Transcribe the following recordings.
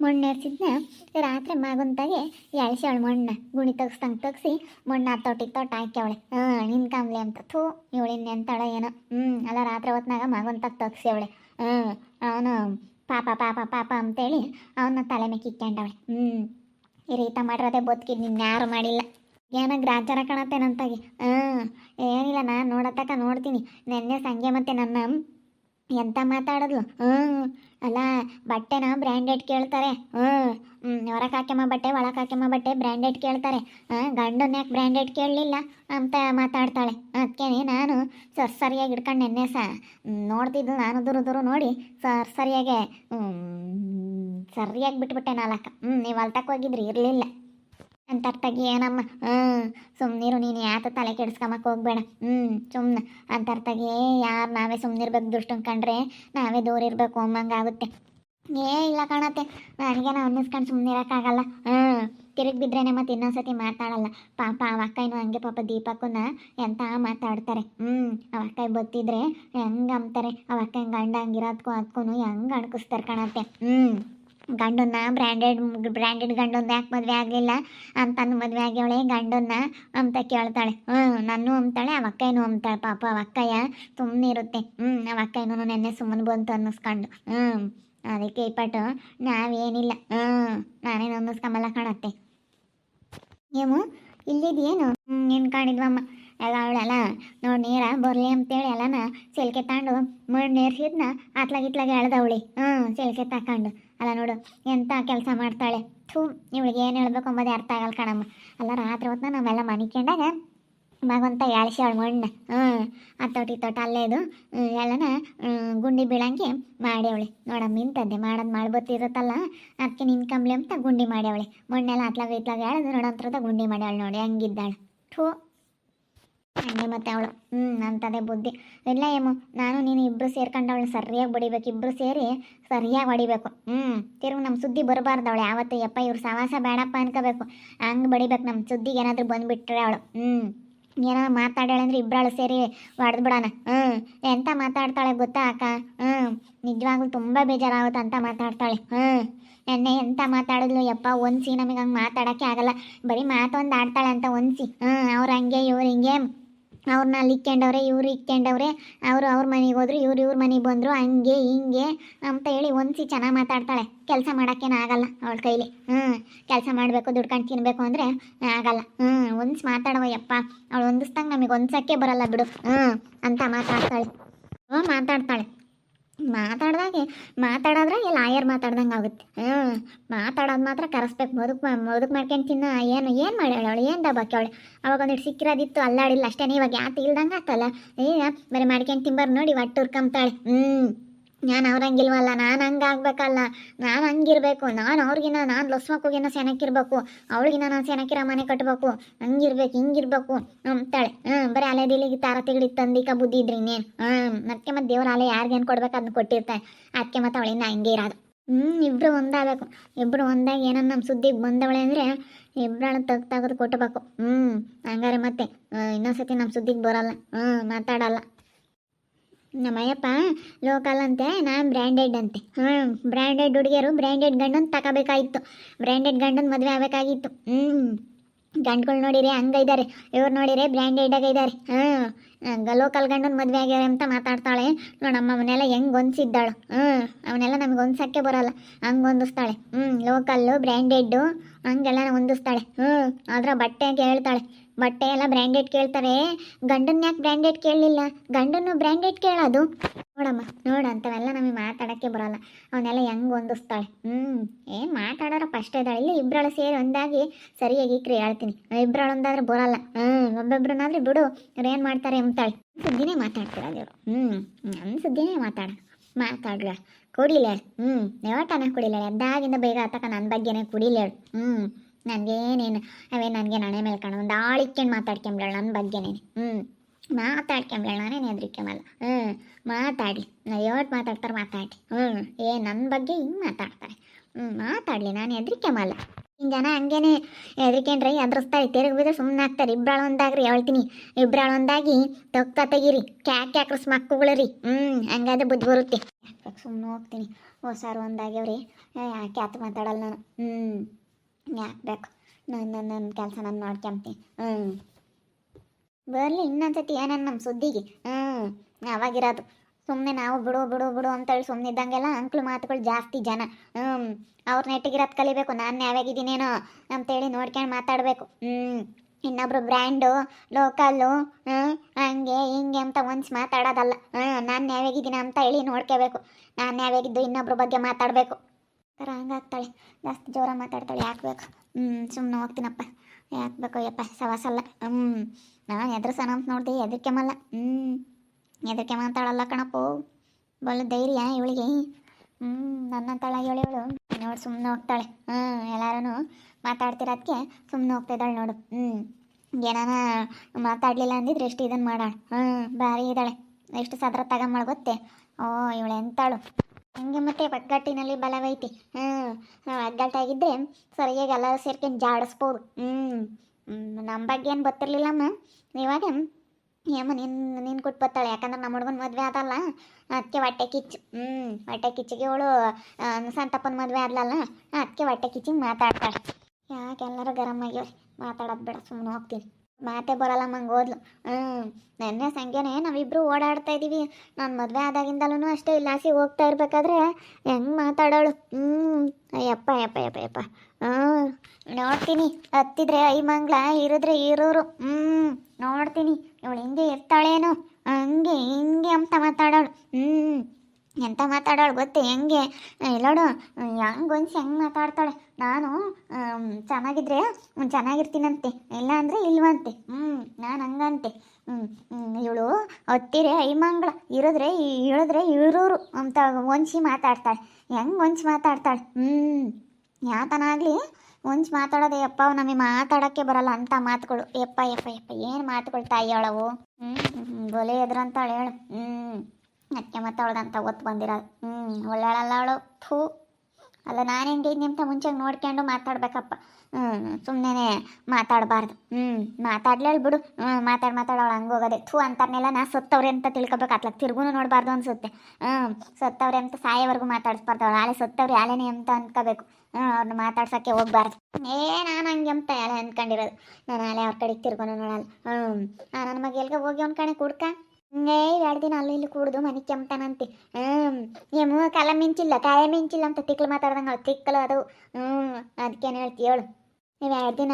ಮಣ್ಣು ಎರ್ಸಿದ್ನ ರಾತ್ರಿ ಮಗುಂತಾಗೆ ಎಳ್ಸ್ಯಾಳ ಮಣ್ಣ, ಗುಣಿ ತಗ್ಸ್ದಂಗೆ ತಗ್ಸಿ ಮಣ್ಣು ಆ ತೊಟ್ಟಿಗೆ ತೊಟ್ಟು ಹಾಕ್ಯವಳೆ ಹಾಂ, ನಿನ್ ಕಾಮ್ಲೆ ಅಂತ. ಥೂ ಇವಳಿನ ಎಂತಾಳ ಏನೋ. ಹ್ಞೂ ಅಲ್ಲ ರಾತ್ರಿ ಹೊತ್ನಾಗ ಮಗುಂತಾಗ ತೆಗ್ಸ್ಯಾವಳೆ ಹ್ಞೂ ಅವನು ಪಾಪ ಪಾಪ ಪಾಪ ಅಂತೇಳಿ ಅವನ್ನ ತಲೆ ಮೇಲೆ ಕಿಕ್ಕೊಂಡವಳೆ ಹ್ಞೂ ಈ ರೀತ ಮಾಡಿರೋದೇ ಬದುಕಿದ್ ನಿನ್ನ ಯಾರು ಮಾಡಿಲ್ಲ. ಏನೋ ಗ್ರಾಚಾರ ಕಾಣತ್ತೆ ನಂತಾಗಿ. ಹಾಂ, ಏನಿಲ್ಲ, ನಾನು ನೋಡತಕ್ಕ ನೋಡ್ತೀನಿ. ನೆನ್ನೆ ಸಂಜೆ ಮತ್ತೆ ನನ್ನ ಎಂತ ಮಾತಾಡೋದು? ಹ್ಞೂ. ಅಲ್ಲ, ಬಟ್ಟೆನ ಬ್ರ್ಯಾಂಡೆಡ್ ಕೇಳ್ತಾರೆ. ಹ್ಞೂ. ಹೊರಗೆ ಹಾಕ್ಯಮ್ಮ ಬಟ್ಟೆ, ಒಳಗೆ ಹಾಕ್ಯಮ್ಮ ಬಟ್ಟೆ ಬ್ರ್ಯಾಂಡೆಡ್ ಕೇಳ್ತಾರೆ. ಗಂಡನ ಯಾಕೆ ಬ್ರ್ಯಾಂಡೆಡ್ ಕೇಳಲಿಲ್ಲ? ಅಂತ ಮಾತಾಡ್ತಾಳೆ. ಅದಕ್ಕೆ ನಾನು ಸರ್ ಸರಿಯಾಗಿ ಇಟ್ಕೊಂಡು ನೆನ್ನೆ ಸಹ ನೋಡ್ತಿದ್ದು ನಾನು ದೂರ ದೂರ ನೋಡಿ ಸರ್ ಸರಿಯಾಗೆ ಸರಿಯಾಗಿ ಬಿಟ್ಬಿಟ್ಟೆ ನಾಲ್ಕು. ಹ್ಞೂ ನೀವು ಅಲ್ತಕ್ಕೆ ಹೋಗಿದ್ರಿ, ಇರಲಿಲ್ಲ. ಅಂತರ್ಥಗಿ ಏನಮ್ಮ? ಹ್ಞೂ ಸುಮ್ಮನಿರು ನೀನು ಯಾತ ತಲೆ ಕೆಡ್ಸ್ಕೊಂಬಕ್ಕೆ ಹೋಗ್ಬೇಡ. ಹ್ಞೂ ಸುಮ್ಮನೆ ಅಂತರ್ಥಗಿ ಯಾರು ನಾವೇ ಸುಮ್ಮನಿರ್ಬೇಕು ದುಷ್ಟನ್ ಕಂಡ್ರೆ ನಾವೇ ದೂರ ಇರಬೇಕು ಆಗುತ್ತೆ. ಏ, ಇಲ್ಲ ಕಾಣತ್ತೆ. ನನಗೇನೋ ಅನ್ನಿಸ್ಕೊಂಡು ಸುಮ್ಮನೆ ಇರೋಕ್ಕಾಗಲ್ಲ ಹ್ಞೂ ತಿರುಗಿ ಬಿದ್ರೇನೆ ಮತ್ತೆ ಇನ್ನೊಂದ್ಸತಿ ಮಾತಾಡಲ್ಲ. ಪಾಪ ಅವ ಅಕ್ಕೈನು ಹಂಗೆ ಪಾಪ ದೀಪಕ್ಕನ್ನ ಎಂತ ಮಾತಾಡ್ತಾರೆ. ಹ್ಞೂ ಅವ ಅಕ್ಕಯ್ಯ ಬತ್ತಿದ್ರೆ ಹೆಂಗೆ ಅಂಬ್ತಾರೆ? ಆ ಹೆಂಗೆ ಗಂಡ ಹಂಗಿರೋದ್ಕೂ ಅದಕ್ಕೂ ಹೆಂಗೆ ಅಣಕಿಸ್ತಾರೆ ಕಾಣತ್ತೆ. ಹ್ಞೂ ಗಂಡನ್ನ ಬ್ರ್ಯಾಂಡೆಡ್ ಬ್ರ್ಯಾಂಡೆಡ್ ಗಂಡೊಂದು ಯಾಕೆ ಮದುವೆ ಆಗಲಿಲ್ಲ ಅಂತಂದು ಮದುವೆ ಆಗ್ಯವಳೆ ಗಂಡನ್ನ ಅಂತ ಕೇಳ್ತಾಳೆ. ಹ್ಞೂ ನಾನು ಅಂತಾಳೆ ಆ ಅಕ್ಕಯ್ಯನು ಅಂತಾಳೆ ಪಾಪ ಆ ಅಕ್ಕಯ್ಯ ಸುಮ್ಮನೆ ಇರುತ್ತೆ. ಹ್ಞೂ ಆ ಅಕ್ಕಯ್ಯನು ನೆನ್ನೆ ಸುಮ್ಮನೆ ಬಂತು ಅನ್ನಿಸ್ಕೊಂಡು. ಹ್ಞೂ ಅದಕ್ಕೆ ಇಪ್ಪಟ್ಟು ನಾವೇನಿಲ್ಲ. ಹ್ಞೂ ನಾನೇನು ಅನ್ನಿಸ್ಕೊಂಬಲ್ಲ ಕಾಣತ್ತೆ. ಏನು ಇಲ್ಲಿದೇನು ಏನು ಕಾಣಿದ್ವಮ್ಮ. ಎಲ್ಲ ಅವಳೆಲ್ಲ ನೋಡಿ ನೀರ ಬರಲಿ ಅಂತೇಳಿ ಎಲ್ಲನ ಸಿಲ್ಕೆ ತಗೊಂಡು ಮಣ್ಣು ಏರ್ಸಿದ್ನ ಅತ್ಲಾಗಿತ್ಲಾಗ ಎಳ್ದವಳಿ. ಹ್ಞೂ ಸಿಲ್ಕೆ ತಕೊಂಡು. ಅಲ್ಲ ನೋಡು ಎಂಥ ಕೆಲಸ ಮಾಡ್ತಾಳೆ? ಥೂ ಇವಳಿಗೆ ಏನು ಹೇಳ್ಬೇಕು ಅಂಬೋದೇ ಅರ್ಥ ಆಗಲ್ಲ ಕಣಮ್ಮ. ಅಲ್ಲ ರಾತ್ರಿ ಹೊತ್ತು ನಾವೆಲ್ಲ ಮನಿಕೊಂಡಾಗ ಮಗಂತ ಎಳ್ಸ್ಯಾಳ ಮಣ್ಣು ಹ್ಞೂ ಆ ತೊಟಿ ತೊಟ ಅಲ್ಲೇ ಇದು ಹ್ಮ್, ಎಲ್ಲನ ಗುಂಡಿ ಬೀಳಂಗೆ ಮಾಡ್ಯವಳೆ. ನೋಡಮ್ಮ ಇಂಥದ್ದೆ ಮಾಡೋದು ಮಾಡ್ಬತ್ತಿರುತ್ತಲ್ಲ ಅದಕ್ಕೆ ನಿನ್ನ ಕಂಬ್ಲಿ ಅಂತ ಗುಂಡಿ ಮಾಡ್ಯವಳೆ. ಮಣ್ಣೆಲ್ಲ ಅತ್ಲಾಗ ಇತ್ಲಾಗ ಎಳೆದು ನೋಡೋಂಥರದ ಗುಂಡಿ ಮಾಡ್ಯಾಳ ನೋಡಿ ಹಂಗಿದ್ದಾಳೆ. ಥೂ. ಹಂಗೆ ಮತ್ತೆ ಅವಳು. ಹ್ಞೂ ಅಂತದೇ ಬುದ್ಧಿ. ಇಲ್ಲ ಏಮು ನಾನು, ನೀನು ಇಬ್ಬರು ಸೇರ್ಕೊಂಡು ಅವಳು ಸರಿಯಾಗಿ ಬಡಿಬೇಕು. ಇಬ್ಬರು ಸೇರಿ ಸರಿಯಾಗಿ ಹೊಡಿಬೇಕು. ಹ್ಞೂ ತಿರುಗಿ ನಮ್ಮ ಸುದ್ದಿ ಬರಬಾರ್ದು ಅವಳು. ಯಾವತ್ತು ಯಪ್ಪ, ಇವ್ರು ಸವಾಸ ಬೇಡಪ್ಪ ಅನ್ಕೋಬೇಕು. ಹಂಗೆ ಬಡಿಬೇಕು ನಮ್ಮ ಸುದ್ದಿಗೆ ಏನಾದರೂ ಬಂದುಬಿಟ್ರೆ ಅವಳು. ಹ್ಞೂ ಏನೋ ಮಾತಾಡಾಳೆ ಅಂದ್ರೆ ಇಬ್ಬರಾಳು ಸೇರಿ ಹೊಡೆದು ಬಿಡೋಣ. ಹ್ಞೂ ಎಂತ ಮಾತಾಡ್ತಾಳೆ ಗೊತ್ತಾ ಅಕ್ಕ? ಹ್ಞೂ ನಿಜವಾಗ್ಲೂ ತುಂಬ ಬೇಜಾರಾಗುತ್ತೆ ಅಂತ ಮಾತಾಡ್ತಾಳೆ. ಹ್ಞೂ ನೆನ್ನೆ ಎಂತ ಮಾತಾಡಿದ್ಲು ಯಪ್ಪ? ಒಂದ್ಸಿ ನಮಗೆ ಹಂಗೆ ಮಾತಾಡೋಕ್ಕೆ ಆಗಲ್ಲ. ಬರೀ ಮಾತೊಂದು ಆಡ್ತಾಳೆ ಅಂತ ಒಂದ್ಸಿ ಹ್ಞೂ ಅವ್ರು ಹಂಗೆ, ಇವ್ರು ಹಿಂಗೆ. ಅವ್ರನ್ನ ಅಲ್ಲಿ ಇಕ್ಕೊಂಡವ್ರೆ, ಇವ್ರು ಇಕ್ಕೊಂಡವ್ರೆ, ಅವರು ಅವ್ರ ಮನೆಗೆ ಹೋದ್ರು, ಇವ್ರು ಇವ್ರ ಮನೆಗೆ ಬಂದರು, ಹಂಗೆ ಹಿಂಗೆ ಅಂತ ಹೇಳಿ ಒಂದ್ಸಿ ಚೆನ್ನಾಗಿ ಮಾತಾಡ್ತಾಳೆ. ಕೆಲಸ ಮಾಡೋಕ್ಕೇನು ಆಗಲ್ಲ ಅವಳ ಕೈಲಿ. ಹ್ಞೂ ಕೆಲಸ ಮಾಡಬೇಕು ದುಡ್ಕೊಂಡು ತಿನ್ನಬೇಕು ಅಂದರೆ ಆಗಲ್ಲ. ಹ್ಞೂ ಒಂದ್ಸಿ ಮಾತಾಡವಯ್ಯಪ್ಪ ಅವಳು ಹೊಂದಿಸ್ದಂಗೆ ನಮಗೆ ಹೊಂದ್ಸಕ್ಕೆ ಬರಲ್ಲ ಬಿಡು. ಹ್ಞೂ ಅಂತ ಮಾತಾಡ್ತಾಳೆ. ಮಾತಾಡ್ತಾಳೆ. ಮಾತಾಡ್ದಾಗೆ ಮಾತಾಡೋದ್ರಾಗೆ ಲಾಯರ್ ಮಾತಾಡ್ದಂಗೆ ಆಗುತ್ತೆ. ಹ್ಞೂ ಮಾತಾಡೋದು ಮಾತ್ರ ಕರೆಸ್ಬೇಕು. ಬದುಕು ಮದುಕ್ ಮಾಡ್ಕೊಂಡು ತಿನ್ನ, ಏನು ಏನು ಮಾಡ್ಯಾಳ ಅವಳು? ಏನು ದಬ್ಬಾಕೆ ಅವಳು? ಅವಾಗ ಒಂದಿಟ್ಟು ಸಿಕ್ಕಿರೋದಿತ್ತು ಅಲ್ಲಾಡಿಲ್ಲ ಅಷ್ಟೇ. ಇವಾಗ ಯಾತು ಇಲ್ದಂಗೆ ಆತಲ್ಲ ಈಗ ಬರೀ ಮಾಡ್ಕೊಂಡು ತಿಂಬಾರ ನೋಡಿ, ಒಟ್ಟು ಉರ್ಕೊಂತಾಳೆ ಹ್ಞೂ ನಾನು ಅವ್ರಂಗಿಲ್ವಲ್ಲ, ನಾನು ಹಂಗೆ ಆಗ್ಬೇಕಲ್ಲ ನಾನು ಹಂಗಿರ್ಬೇಕು, ನಾನು ಅವ್ರಿಗಿನ ನಾನು ಲಸ್ಮಕ್ಕೋಗಿನ ಸೆನಕ್ಕಿರ್ಬೇಕು ಅವಳಿಗಿನ ನಾನು ಸೆನಕ್ಕಿರ ಮನೆ ಕಟ್ಟಬೇಕು ಹಂಗಿರ್ಬೇಕು, ಹಿಂಗಿರ್ಬೇಕು ಅಂತಾಳೆ ಹ್ಞೂ ಬರೀ ಅಲೆ ದಿಲಿಗೆ ತಾರ ತಿಗಡಿ ತಂದಿಕ ಬುದ್ಧಿ ಇದ್ರಿ ಇನ್ನೇನು ಹ್ಞೂ ಮತ್ತೆ ಮತ್ತೆ ದೇವ್ರ ಅಲೆ ಯಾರಿಗೇನು ಕೊಡ್ಬೇಕು ಅದನ್ನ ಕೊಟ್ಟಿರ್ತಾನೆ ಅದಕ್ಕೆ ಮತ್ತೆ ಅವಳಿಂದ ಹಂಗೆ ಇರೋದು. ಹ್ಞೂ ಇಬ್ಬರು ಒಂದಾಗಬೇಕು ಇಬ್ಬರು ಒಂದಾಗ ಏನನ್ನ ನಮ್ಮ ಸುದ್ದಿಗೆ ಬಂದವಳೆ ಅಂದರೆ ಇಬ್ಬರನ್ನ ತೆಗ್ದು ತೆಗೆದು ಕೊಟ್ಟಬೇಕು ಹ್ಞೂ ಹಂಗಾರೆ ಮತ್ತೆ ಇನ್ನೊಂದ್ಸತಿ ನಮ್ಮ ಸುದ್ದಿಗೆ ಬರಲ್ಲ ಹ್ಞೂ ಮಾತಾಡಲ್ಲ. ನಮ್ಮಯ್ಯಪ್ಪ ಲೋಕಲ್ ಅಂತೆ, ನಾನು ಬ್ರ್ಯಾಂಡೆಡ್ ಅಂತೆ. ಹ್ಞೂ ಬ್ರ್ಯಾಂಡೆಡ್ ಹುಡುಗಿಯರು ಬ್ರ್ಯಾಂಡೆಡ್ ಗಂಡನ್ ತಗೋಬೇಕಾಗಿತ್ತು ಬ್ರ್ಯಾಂಡೆಡ್ ಗಂಡನ ಮದುವೆ ಆಗಬೇಕಾಗಿತ್ತು. ಹ್ಞೂ ಗಂಡ್ಗಳು ನೋಡಿರಿ ಹಂಗೈದಾರೆ ಇವ್ರು ನೋಡಿರಿ ಬ್ರ್ಯಾಂಡೆಡ್ ಇದ್ದಾರೆ ಹ್ಞೂ ಲೋಕಲ್ ಗಂಡನ ಮದುವೆ ಆಗ್ಯಾರೆ ಅಂತ ಮಾತಾಡ್ತಾಳೆ. ನೋಡಮ್ಮ ಅವನ್ನೆಲ್ಲ ಹೆಂಗೆ ಹೊಂದಿಸಿದ್ದಾಳು. ಹ್ಞೂ ಅವನ್ನೆಲ್ಲ ನಮ್ಗೆ ಹೊಂದ್ಸೋಕ್ಕೆ ಬರಲ್ಲ. ಹಂಗೆ ಹೊಂದಿಸ್ತಾಳೆ. ಹ್ಞೂ ಲೋಕಲ್ಲು ಬ್ರ್ಯಾಂಡೆಡ್ಡು ಹಂಗೆಲ್ಲ ಹೊಂದಿಸ್ತಾಳೆ. ಹ್ಞೂ ಅದರ ಅಂತ ಹೇಳ್ತಾಳೆ. ಬಟ್ಟೆ ಎಲ್ಲ ಬ್ರ್ಯಾಂಡೆಡ್ ಕೇಳ್ತಾರೆ. ಗಂಡನ್ ಯಾಕೆ ಬ್ರ್ಯಾಂಡೆಡ್ ಕೇಳಲಿಲ್ಲ? ಗಂಡನ್ನು ಬ್ರ್ಯಾಂಡೆಡ್ ಕೇಳೋದು. ನೋಡಮ್ಮ, ನೋಡ ಅಂಥವೆಲ್ಲ ನಮಗೆ ಮಾತಾಡೋಕ್ಕೆ ಬರೋಲ್ಲ. ಅವನ್ನೆಲ್ಲ ಹೆಂಗೆ ಹೊಂದಿಸ್ತಾಳೆ? ಹ್ಞೂ ಏ ಮಾತಾಡೋರ ಫಸ್ಟ್ ಇದ್ದಾಳೆ. ಇಲ್ಲಿ ಇಬ್ಬರಳು ಸೇರಿ ಒಂದಾಗಿ ಸರಿಯಾಗಿ ಕ್ರಿಯೆ ಹೇಳ್ತೀನಿ ಇಬ್ಬರಳು ಒಂದಾದ್ರೆ ಬರಲ್ಲ. ಹ್ಞೂ ಒಬ್ಬೊಬ್ರನ್ನಾದ್ರೆ ಬಿಡು. ಅವ್ರು ಏನು ಮಾಡ್ತಾರೆ ಅಂತಾಳೆ. ಸುದ್ದಿನೇ ಮಾತಾಡ್ತಿರೋದು ಇವರು ಹ್ಞೂ ನನ್ನ ಸುದ್ದಿನೇ ಮಾತಾಡ, ಮಾತಾಡ್ಲ. ಕುಡಿಲೇಳು ಹ್ಞೂ ತಾನೇ ಕುಡಿಲೇಳು ಎದ್ದಾಗಿಂದ ಬೇಗ ಆತಕ ನನ್ನ ಬಗ್ಗೆನೇ ಕುಡಿಲೇಳು ಹ್ಞೂ ನನಗೇನೇನು ಅವೇ ನನಗೆ ನಾನೇ ಮೇಲೆ ಕಾಣೋ, ಒಂದು ಆಳಿಕ್ಕೊಂಡು ಮಾತಾಡ್ಕೊಂಬಿಡೋಳು ನನ್ನ ಬಗ್ಗೆನೇ. ಹ್ಞೂ ಮಾತಾಡ್ಕೊಂಬಿಡೋಳು ನಾನೇನು ಹೆದ್ರಿಕೊಂಬಲ್ಲ. ಹ್ಞೂ ಮಾತಾಡಲಿ. ನಾ ಯಾವತ್ತು ಮಾತಾಡ್ತಾರೆ ಮಾತಾಡಿ ಹ್ಞೂ ಏ ನನ್ನ ಬಗ್ಗೆ ಹಿಂಗೆ ಮಾತಾಡ್ತಾರೆ. ಹ್ಞೂ ಮಾತಾಡಲಿ. ನಾನು ಹೆದ್ರಿಕೊಂಬಲ್ಲ. ಇನ್ನು ಜನ ಹಂಗೇನೆ ಹೆದ್ರಿಕೊಂಡ್ರೆ ಎದುರಿಸ್ತಾರೆ ತಿರುಗಿ ಬಿದ್ರೆ ಸುಮ್ಮನೆ ಆಗ್ತಾರೆ. ಇಬ್ಬರಾಳು ಒಂದಾಗ್ರಿ, ಹೇಳ್ತೀನಿ. ಇಬ್ಬರಾಳು ಒಂದಾಗಿ ತೊಕ್ಕ ತೆಗೀರಿ. ಕ್ಯಾಕ್ ಕ್ಯಾಕ್ರಸ್ ರೀ ಹ್ಞೂ ಹಂಗಾದ್ರೆ ಬುದ್ಧಿ ಬರುತ್ತೆ. ಸುಮ್ಮನೆ ಹೋಗ್ತೀನಿ? ಹೊಸಾರು ಒಂದಾಗ್ಯವ್ರಿ. ಯಾಕೆ ಆತು ಮಾತಾಡಲ್ಲ ನಾನು? ಹ್ಞೂ ಬೇಕು. ನಾನು ನನ್ನ ನನ್ನ ಕೆಲಸ ನಾನು ನೋಡ್ಕೊಂತೀನಿ ಹ್ಞೂ ಬರಲಿ ಇನ್ನೊಂದ್ಸತಿ ಏನನ್ನ ನಮ್ಮ ಸುದ್ದಿಗೆ. ಹ್ಞೂ ಅವಾಗಿರೋದು ಸುಮ್ಮನೆ ನಾವು ಬಿಡು ಬಿಡು ಬಿಡು ಅಂತೇಳಿ ಸುಮ್ಮನೆ ಇದ್ದಂಗೆಲ್ಲ ಅಂಕ್ಳು ಮಾತುಗಳು ಜಾಸ್ತಿ ಜನ. ಹ್ಞೂ ಅವ್ರ ನೆಟ್ಟಿಗಿರೋದು ಕಲಿಬೇಕು. ನಾನು ಯಾವಾಗಿದ್ದೀನೇನೋ ಅಂತೇಳಿ ನೋಡ್ಕೊಂಡು ಮಾತಾಡಬೇಕು. ಹ್ಞೂ ಇನ್ನೊಬ್ರು ಬ್ರ್ಯಾಂಡು, ಲೋಕಲ್ಲು ಹಂಗೆ, ಹಿಂಗೆ ಅಂತ ಒಂದ್ಸ್ ಮಾತಾಡೋದಲ್ಲ. ನಾನು ಯಾವಾಗಿದ್ದೀನಿ ಅಂತ ಹೇಳಿ ನೋಡ್ಕೋಬೇಕು. ನಾನು ಯಾವಾಗಿದ್ದು ಇನ್ನೊಬ್ರ ಬಗ್ಗೆ ಮಾತಾಡಬೇಕು. ಥರ ಹಂಗಾಗ್ತಾಳೆ. ಜಾಸ್ತಿ ಜೋರ ಮಾತಾಡ್ತಾಳೆ. ಯಾಕೆ ಬೇಕು? ಹ್ಞೂ ಸುಮ್ಮನೆ ಹೋಗ್ತೀನಪ್ಪ. ಯಾಕೆ ಬೇಕು? ಯಪ್ಪ ಸವಾಸಲ್ಲ ಹ್ಞೂ ನಾನು ಎದುರ್ಸೋಣ ಅಂತ ನೋಡ್ದೆ ಎದರ್ಕೆಮಲ್ಲ ಹ್ಞೂ ಎದಕ್ಕೆ ಮಾತಾಡಲ್ಲ ಕಣಪ್ಪ. ಬಲ್ಲ ಧೈರ್ಯ ಇವಳಿಗೆ. ಹ್ಞೂ ನನ್ನ ತಳ ಇವಳು ನೋಡಿ ಸುಮ್ಮನೆ ಹೋಗ್ತಾಳೆ. ಹ್ಞೂ ಎಲ್ಲಾರು ಮಾತಾಡ್ತಿರೋದಕ್ಕೆ ಸುಮ್ಮನೆ ಹೋಗ್ತಿದ್ದಾಳೆ ನೋಡು. ಹ್ಞೂ ಏನಾನ ಮಾತಾಡಲಿಲ್ಲ ಅಂದಿದ್ರೆ ಎಷ್ಟು ಇದನ್ನು ಮಾಡಾಳೆ? ಹ್ಞೂ ಭಾರಿ ಇದ್ದಾಳೆ. ಎಷ್ಟು ಸದ್ರ ತಗೊಂಬಳ ಗೊತ್ತೆ ಓ, ಇವಳು ಎಂತಾಳು ಹಂಗೆ ಮತ್ತೆ ಒಗ್ಗಟ್ಟಿನಲ್ಲಿ ಬಲವೈತಿ. ಹ್ಞೂ ಒಗ್ಗಟ್ಟಾಗಿದ್ದರೆ ಸರಿಯಾಗಿ ಎಲ್ಲರೂ ಸೇರ್ಕೊಂಡು ಜಾಡಿಸ್ಬೋದು. ಹ್ಞೂ ನಮ್ಮ ಬಗ್ಗೆ ಏನು ಗೊತ್ತಿರಲಿಲ್ಲಮ್ಮ ಇವಾಗ ಏಮ್ಮ ನಿನ್ನ ನಿನ್ನ ಕೊಟ್ಟು ಬರ್ತಾಳೆ. ಯಾಕಂದ್ರೆ ನಮ್ಮ ಹುಡುಗನ ಮದುವೆ ಆದಲ್ಲ. ಅದಕ್ಕೆ ಹೊಟ್ಟೆ ಕಿಚ್ಚು. ಹ್ಞೂ ಹೊಟ್ಟೆ ಕಿಚ್ಚಿಗೆ ಅವಳು ಸಂತಪ್ಪನ ಮದುವೆ ಆದ್ಲಲ್ಲ. ಅದಕ್ಕೆ ಹೊಟ್ಟೆ ಕಿಚ್ಚಿಗೆ ಮಾತಾಡ್ತಾಳೆ. ಯಾಕೆ ಎಲ್ಲರೂ ಗರಂ ಆಗ್ಯಾವ್ರಿ ಮಾತಾಡೋದು ಬೇಡ ಸುಮ್ಮನೆ ಹೋಗ್ತೀನಿ. ಮಾತೇ ಬರಲ್ಲ ಮಂಗೆ ಓದ್ಲು. ಹ್ಞೂ ನೆನ್ನೆ ಸಂಜೆನೆ ನಾವಿಬ್ಬರು ಓಡಾಡ್ತಾ ಇದ್ದೀವಿ ನನ್ನ ಮದುವೆ ಆದಾಗಿಂದಲೂ ಅಷ್ಟೇ ಇಲ್ಲಾಸಿ ಹೋಗ್ತಾ ಇರಬೇಕಾದ್ರೆ ಹೆಂಗೆ ಮಾತಾಡೋಳು? ಹ್ಞೂ ಅಯ್ಯಪ್ಪ ಅಯ್ಯಪ್ಪ ಯಪ್ಪ ಯಪ್ಪ ಹ್ಞೂ ನೋಡ್ತೀನಿ. ಹತ್ತಿದ್ರೆ ಐ ಮಂಗ್ಳ, ಇರಿದ್ರೆ ಇರೋರು. ಹ್ಞೂ ನೋಡ್ತೀನಿ. ಇವಳು ಹಿಂಗೆ ಇರ್ತಾಳೇನೋ. ಹಂಗೆ ಹಿಂಗೆ ಅಂತ ಮಾತಾಡೋಳು. ಹ್ಞೂ ಎಂತ ಮಾತಾಡೋಳು ಗೊತ್ತೆ? ಹೆಂಗೆ? ಎಲ್ಲೋಡು ಹೆಂಗೆ ಹೊಂದ್ಸಿ ಹೆಂಗೆ ಮಾತಾಡ್ತಾಳೆ? ನಾನು ಚೆನ್ನಾಗಿದ್ರೆ ಚೆನ್ನಾಗಿರ್ತೀನಂತೆ. ಇಲ್ಲ ಅಂದರೆ ಇಲ್ವಂತೆ. ಹ್ಞೂ ನಾನು ಹಂಗಂತೆ. ಇವಳು ಹೊತ್ತಿರೆ ಐಮಂಗಳ. ಇರಿದ್ರೆ ಇಳಿದ್ರೆ ಇರೋರು ಅಂತ ಒಂಚಿ ಮಾತಾಡ್ತಾಳೆ. ಹೆಂಗೆ ಒಂಚಿ ಮಾತಾಡ್ತಾಳೆ? ಹ್ಞೂ ಯಾತನಾಗಲಿ ಒಂಚಿ ಮಾತಾಡೋದೇ ಯಪ್ಪ, ನಮಗೆ ಮಾತಾಡೋಕ್ಕೆ ಬರಲ್ಲ ಅಂತ ಮಾತುಗಳು. ಯಪ್ಪ ಯಪ್ಪ ಯಪ್ಪ, ಏನು ಮಾತುಗಳು ತಾಯಿ ಅವಳವು ಹ್ಞೂ ಬೊಲೆ ಎದ್ರಂತಾಳೆ ಹೇಳು. ಹ್ಞೂ ಅದಕ್ಕೆ ಮತ್ತೆ ಅವಳದಂತ ಒತ್ತು ಬಂದಿರೋದು ಹ್ಞೂ ಒಳ್ಳೇಳಲ್ಲ ಅವಳು. ಥೂ. ಅಲ್ಲ ನಾನು ಹೆಂಗೆ ಅಂತ ಮುಂಚೆ ನೋಡ್ಕೊಂಡು ಮಾತಾಡ್ಬೇಕಪ್ಪ. ಹ್ಞೂ ಸುಮ್ಮನೆ ಮಾತಾಡಬಾರ್ದು. ಹ್ಞೂ ಮಾತಾಡ್ಲೇಳು ಬಿಡು. ಹ್ಞೂ ಮಾತಾಡಿ, ಮಾತಾಡ, ಅವಳು ಹಂಗೆ ಹೋಗೋದೆ. ಥೂ ಅಂತಾರನ್ನೆಲ್ಲ ನಾ ಸತ್ತವ್ರೆ ಅಂತ ತಿಳ್ಕೊಬೇಕು. ಅತ್ಲಾಗ ತಿರ್ಗುನು ನೋಡಬಾರ್ದು ಅನ್ಸುತ್ತೆ. ಹ್ಞೂ ಸತ್ತವ್ರೆ ಅಂತ ಸಾಯೋವರೆಗೂ ಮಾತಾಡಿಸ್ಬಾರ್ದು ಅವಳು. ಆಲೆ ಸತ್ತವ್ರೆ ಆಲೆನೇ ಅಂತ ಅನ್ಕೋಬೇಕು. ಹ್ಞೂ ಅವ್ರನ್ನ ಮಾತಾಡ್ಸೋಕ್ಕೆ ಹೋಗ್ಬಾರ್ದು. ಏ, ನಾನು ಹಂಗೆ ಅಂತ ಆಲೆ ಅಂದ್ಕೊಂಡಿರೋದು ನಾನು ಆಲೆ ಅವ್ರ ಕಡೆಗೆ ತಿರ್ಗುನು ನೋಡಲ್ಲ. ಹ್ಞೂ ನನ್ನ ಮಗ ಎಲ್ಗ ಹೋಗಿ ಅವ್ನ ಕಣೆ ಕುಡ್ಕ? ಹಂಗೇ ಎರಡು ದಿನ ಅಲ್ಲಿ ಇಲ್ಲಿ ಕುಡ್ದು, ಮನೆ ಕೆಮ್ತಾನಂತೆ. ಹ್ಞೂ ಏಮು ಕಾಲ ಮಿಂಚಿಲ್ಲ ಕಾಯ ಮಿಂಚಿಲ್ಲ ಅಂತ ತಿಕ್ಲು ಮಾತಾಡ್ದಂಗೆ ಅವ್ಳು ತಿಕ್ಕಲು ಅದು. ಹ್ಞೂ ಅದಕ್ಕೇನು ಹೇಳ್ತಿ ಹೇಳು. ನೀವು ಎರಡು ದಿನ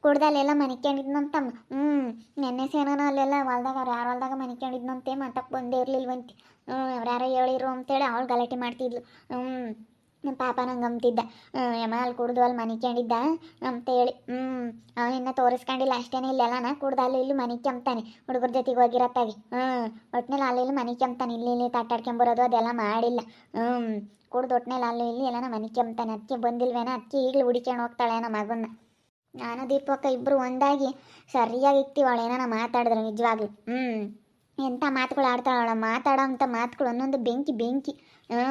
ಕುಡ್ದಲ್ಲೆಲ್ಲ ಮನಿಕೊಂಡಿದ್ನಂತಮ್ಮ ಹ್ಞೂ ನೆನ್ನೆ ಸೇನೋ ಅಲ್ಲೆಲ್ಲ ಹೊಲ್ದಾಗ ಅವ್ರು ಯಾರು ಹೊಲ್ದಾಗ ಮನಿಕೊಂಡಿದ್ನಂತೆ ಮಾತಕ್ಕೆ ಬಂದೇ ಇರ್ಲಿಲ್ವಂತೆ. ಹ್ಞೂ ಅವ್ರು ಯಾರೋ ಹೇಳಿರು ಅಂತೇಳಿ ಅವಳು ಗಲಾಟೆ ಮಾಡ್ತಿದ್ಲು. ಹ್ಞೂ ನಮ್ಮ ಪಾಪ ನಂಗೆ ಅಂತಿದ್ದ ಯಮ ಅಲ್ಲಿ ಕುಡ್ದು ಅಲ್ಲಿ ಮನಿಕೊಂಡಿದ್ದ ಅಂತೇಳಿ ಹ್ಞೂ ಅವನಿನ್ನ ತೋರಿಸ್ಕೊಂಡಿಲ್ಲ, ಅಷ್ಟೇನೆ ನಾ ಕುಡ್ದು ಅಲ್ಲಿ ಇಲ್ಲಿ ಮನೆ ಕೆಮ್ತಾನೆ ಹುಡುಗರ ಜೊತೆಗೆ ಹೋಗಿರತ್ತಾಗಿ. ಹ್ಞೂ ಒಟ್ನಲ್ಲಿ ಅಲ್ಲಿ ಇಲ್ಲಿ ಮನೆ ಕೆಮ್ತಾನೆ ಇಲ್ಲಿ ಇಲ್ಲಿ ತಟ್ಟಾಡ್ಕೊಂಬರೋದು ಅದೆಲ್ಲ ಮಾಡಿಲ್ಲ. ಹ್ಞೂ ಕುಡ್ದು ಒಟ್ನಲ್ಲಿ ಅಲ್ಲಿ ಇಲ್ಲಿ ಎಲ್ಲನ ಮನೆ ಕೆಮ್ತಾನೆ ಅದಕ್ಕೆ ಬಂದಿಲ್ವೇನ ಅದಕ್ಕೆ ಈಗಲೂ ಹುಡಿಕೊಂಡು ಹೋಗ್ತಾಳೆ ನಮ್ಮ ಮಗನ್ನ. ನಾನು ದೀಪಕ್ಕ ಇಬ್ಬರು ಒಂದಾಗಿ ಸರಿಯಾಗಿ ಇಕ್ತೀವಳು ಏನಾನ ಮಾತಾಡಿದ್ರೆ ನಿಜವಾಗ್ಲೂ. ಹ್ಞೂ ಎಂಥ ಮಾತುಗಳು ಆಡ್ತಾಳೆ ಮಾತಾಡೋ ಅಂಥ ಮಾತುಗಳು, ಒಂದೊಂದು ಬೆಂಕಿ ಬೆಂಕಿ. ಹ್ಞೂ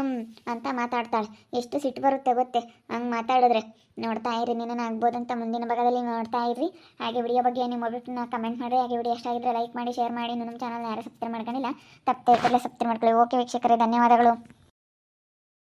ಅಂತ ಮಾತಾಡ್ತಾಳೆ. ಎಷ್ಟು ಸಿಟ್ಟು ಬರುತ್ತೆ ಗೊತ್ತೆ? ಹಂಗೆ ಮಾತಾಡಿದ್ರೆ. ನೋಡ್ತಾ ಇರಿ ನಿನ್ನ ಆಗ್ಬೋದಂತ ಮುಂದಿನ ಭಾಗದಲ್ಲಿ ನೋಡ್ತಾ ಇರ್ರಿ ಹಾಗೆ ವಿಡಿಯೋ ಬಗ್ಗೆ ನಿಮ್ಮ ಮೊಬೈಲ್ನ ಕಮೆಂಟ್ ಮಾಡಿ. ಹಾಗೆ ವಿಡಿಯೋ ಇಷ್ಟ ಆಗಿದ್ರೆ ಲೈಕ್ ಮಾಡಿ ಶೇರ್ ಮಾಡಿ. ನಮ್ಮ ಚಾನಲ್ ಯಾರು ಸಬ್ಸ್ಕ್ರೈಬ್ ಮಾಡ್ಕೊಂಡಿಲ್ಲ, ತಪ್ಪದೆ ಸಬ್ಸ್ಕ್ರೈಬ್ ಮಾಡ್ಕೊಳ್ಳಿ. ಓಕೆ ವೀಕ್ಷಕರೇ, ಧನ್ಯವಾದಗಳು.